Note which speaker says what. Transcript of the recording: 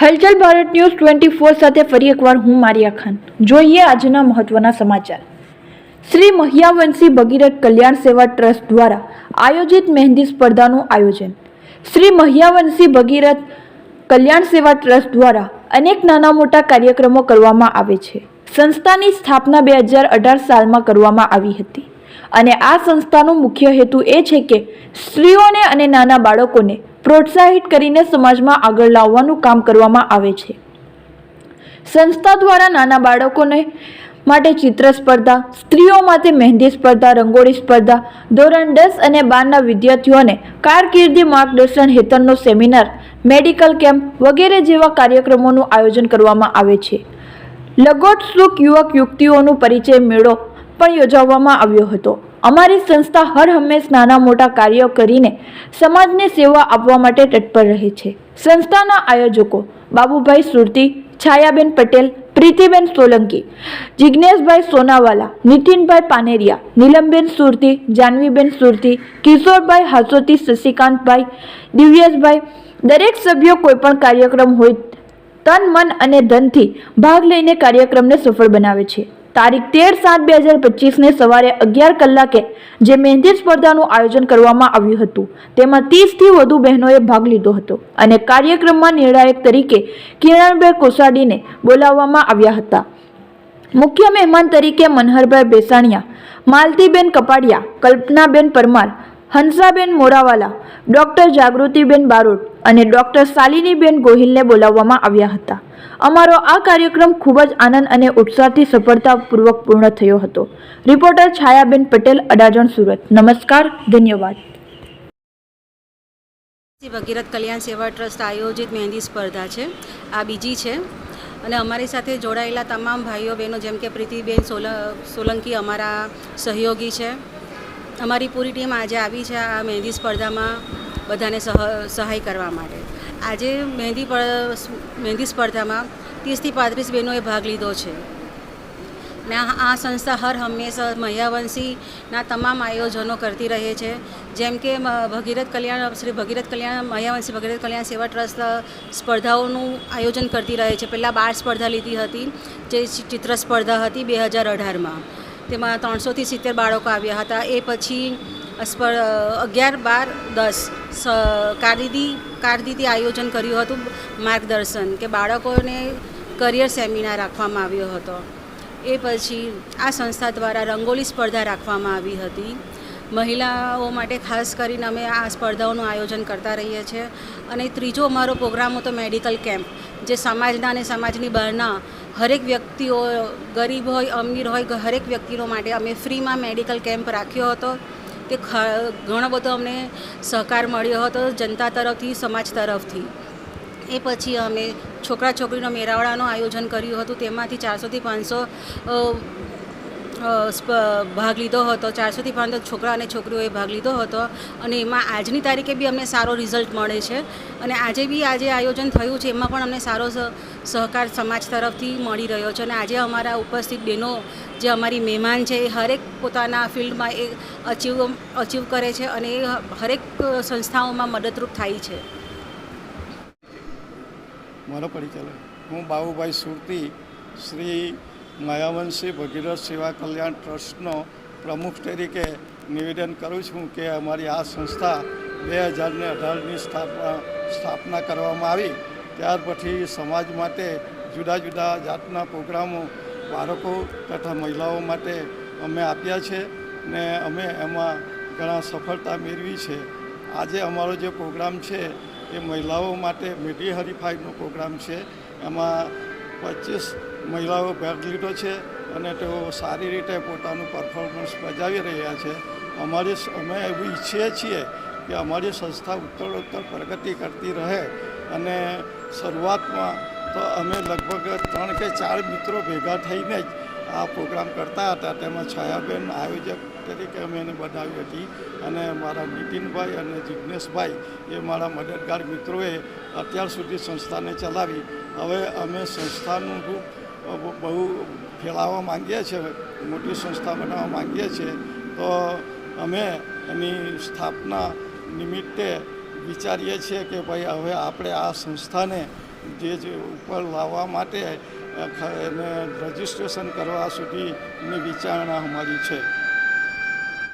Speaker 1: હલચલ Bharat news twenty four સાથે ફરી એકવાર હું મારિયા ખાન. જોઈએ આજના મહત્વના સમાચાર. શ્રી મહિયાવંશી ભગીરથ કલ્યાણ સેવા ટ્રસ્ટ દ્વારા આયોજિત મહેંદી સ્પર્ધાનું આયોજન. શ્રી મહિયાવંશી ભગીરથ કલ્યાણ સેવા ટ્રસ્ટ દ્વારા અનેક નાના મોટા કાર્યક્રમો કરવામાં આવે છે. સંસ્થાની સ્થાપના બે હજાર અઢાર સાલમાં કરવામાં આવી હતી. અને આ સંસ્થાનો મુખ્ય હેતુ એ છે કે સ્ત્રીઓને અને નાના બાળકોને પ્રોત્સાહિત કરીને સમાજમાં આગળ લાવવાનું કામ કરવામાં આવે છે. સંસ્થા દ્વારા નાના બાળકોને માટે ચિત્ર સ્પર્ધા, સ્ત્રીઓ માટે મહેંદી સ્પર્ધા, રંગોળી સ્પર્ધા, ધોરણ દસ અને બારના વિદ્યાર્થીઓને કારકિર્દી માર્ગદર્શન હેઠળનો સેમિનાર, મેડિકલ કેમ્પ વગેરે જેવા કાર્યક્રમોનું આયોજન કરવામાં આવે છે. લગોટસુક યુવક યુક્તિઓનું પરિચય મેળો પણ યોજવામાં આવ્યો હતો. અમારી સંસ્થા હર હંમેશ નાના મોટા કાર્યો કરીને સમાજને સેવા આપવા માટે તત્પર રહે છે. સંસ્થાના આયોજકો બાબુભાઈ સુરતી, છાયાબેન પટેલ, પ્રીતિબેન સોલંકી જિજ્ઞેશભાઈ સોનાવાલા, નીતિનભાઈ પાનેરિયા, નીલમબેન સુરતી, જાનવીબેન સુરતી, કિશોરભાઈ હાસોતી, શશિકાંતભાઈ, દિવ્યેશભાઈ દરેક સભ્યો કોઈપણ કાર્યક્રમ હોય તન મન અને ધનથી ભાગ લઈને કાર્યક્રમને સફળ બનાવે છે. તારીખ તેર સાત બે હજાર પચીસને સવારે અગિયાર કલાકે જે મહેંદી સ્પર્ધાનું આયોજન કરવામાં આવ્યું હતું, તેમાં ત્રીસથી વધુ બહેનોએ ભાગ લીધો હતો અને કાર્યક્રમમાં નિર્ણાયક તરીકે કિરણભાઈ કોસાડીને બોલાવવામાં આવ્યા હતા. મુખ્ય મહેમાન તરીકે મનહરભાઈ બેસાણિયા, માલતીબેન કપાડિયા, કલ્પનાબેન પરમાર હંસાબેન મોરાવાલા, ડૉક્ટર જાગૃતિબેન બારોટ અને ડૉક્ટર શાલિનીબેન ગોહિલને બોલાવવામાં આવ્યા હતા. અમારો આ કાર્યક્રમ ખૂબ જ આનંદ અને ઉત્સાહથી સફળતાપૂર્વક પૂર્ણ થયો હતો. રિપોર્ટર છાયાબેન પટેલ, અડાજણ, સુરત. નમસ્કાર, ધન્યવાદ.
Speaker 2: ભગીરથ કલ્યાણ સેવા ટ્રસ્ટ આયોજિત મહેંદી સ્પર્ધા છે. આ બીજી છે. અને અમારી સાથે જોડાયેલા તમામ ભાઈઓ બહેનો, જેમ કે પ્રીતિબેન સોલ, સોલંકી અમારા સહયોગી છે. અમારી પૂરી ટીમ આજે આવી છે આ મહેંદી સ્પર્ધામાં બધાને સહ, સહાય કરવા માટે. આજે મહેંદી મહેંદી સ્પર્ધામાં ત્રીસથી પાંત્રીસ બહેનોએ ભાગ લીધો છે. ને આ સંસ્થા હર હંમેશા મહ્યાવંશીના તમામ આયોજનો કરતી રહે છે. જેમ કે ભગીરથ કલ્યાણ, શ્રી ભગીરથ કલ્યાણ, મહ્યાવંશી ભગીરથ કલ્યાણ સેવા ટ્રસ્ટ સ્પર્ધાઓનું આયોજન કરતી રહે છે. પહેલાં બાર સ્પર્ધા લીધી હતી, જે ચિત્ર સ્પર્ધા હતી બે હજાર અઢારમાં. તેમાં ત્રણસોથી સિત્તેર બાળકો આવ્યા હતા. એ પછી અગિયાર બાર દસ કારદીદી કારકિર્દી આયોજન કર્યું હતું માર્ગદર્શન કે બાળકોને કરિયર સેમિનાર રાખવામાં આવ્યો હતો. એ પછી આ સંસ્થા દ્વારા રંગોલી સ્પર્ધા રાખવામાં આવી હતી. મહિલાઓ માટે ખાસ કરીને અમે આ સ્પર્ધાઓનું આયોજન કરતા રહીએ છીએ. અને ત્રીજો અમારો પ્રોગ્રામ હતો મેડિકલ કેમ્પ, જે સમાજના અને સમાજની બહારના હરેક વ્યક્તિઓ ગરીબ હોય, અમીર હોય હરેક વ્યક્તિઓ માટે અમે ફ્રીમાં મેડિકલ કેમ્પ રાખ્યો હતો. તે ખ- ઘણો બધો અમને સહકાર મળ્યો હતો જનતા તરફથી, સમાજ તરફથી. એ પછી અમે છોકરા છોકરીનો મેળાવડાનું આયોજન કર્યું હતું. તેમાંથી ચારસોથી પાંચસો ભાગ લીધો હતો. ચારસોથી પાંચસો છોકરા અને છોકરીઓએ ભાગ લીધો હતો અને એમાં આજની તારીખે બી અમને સારો રિઝલ્ટ મળે છે. અને આજે બી આજે આયોજન થયું છે, એમાં પણ અમને સારો સહકાર સમાજ તરફથી મળી રહ્યો છે. અને આજે અમારા ઉપસ્થિત બહેનો, જે અમારી મહેમાન છે, એ હરેક પોતાના ફિલ્ડમાં એ અચીવ અચીવ કરે છે અને એ હરેક સંસ્થાઓમાં મદદરૂપ થાય છે.
Speaker 3: મારો પરિચય હું બાબુભાઈ સુરતી, શ્રી માયાવંશી ભગીરથ સેવા કલ્યાણ ટ્રસ્ટનો પ્રમુખ તરીકે નિવેદન કરું છું કે અમારી આ સંસ્થા બે હજારને અઢારની સ્થાપના સ્થાપના કરવામાં આવી. ત્યાર પછી સમાજ માટે જુદા જુદા જાતના પ્રોગ્રામો બાળકો તથા મહિલાઓ માટે અમે આપ્યા છે ને અમે એમાં ઘણા સફળતા મેળવી છે. આજે અમારો જે પ્રોગ્રામ છે એ મહિલાઓ માટે મીઠી હરીફાઈનો પ્રોગ્રામ છે. એમાં પચીસ મહિલાઓ ભાગ લીધો છે અને તેઓ સારી રીતે પોતાનું પરફોર્મન્સ બજાવી રહ્યા છે. અમારી અમે એવું ઈચ્છીએ છીએ કે અમારી સંસ્થા ઉત્તરોત્તર પ્રગતિ કરતી રહે અને શરૂઆતમાં તો અમે લગભગ ત્રણ કે ચાર મિત્રો ભેગા થઈને જ આ પ્રોગ્રામ કરતા હતા તેમાં છાયાબેન આયોજક તરીકે અમે એને બનાવી હતી અને મારા નીતિનભાઈ અને જિજ્ઞેશભાઈ એ મારા મદદગાર મિત્રોએ અત્યાર સુધી સંસ્થાને ચલાવી. હવે અમે સંસ્થાનું રૂપ બહુ ફેલાવવા માંગીએ છીએ મોટી સંસ્થા બનાવવા માંગીએ છીએ તો અમે એની સ્થાપના નિમિત્તે વિચારીએ છીએ કે ભાઈ હવે આપણે આ સંસ્થાને જે જે ઉપર લાવવા માટે એને રજિસ્ટ્રેશન કરવા સુધીની વિચારણા અમારી છે.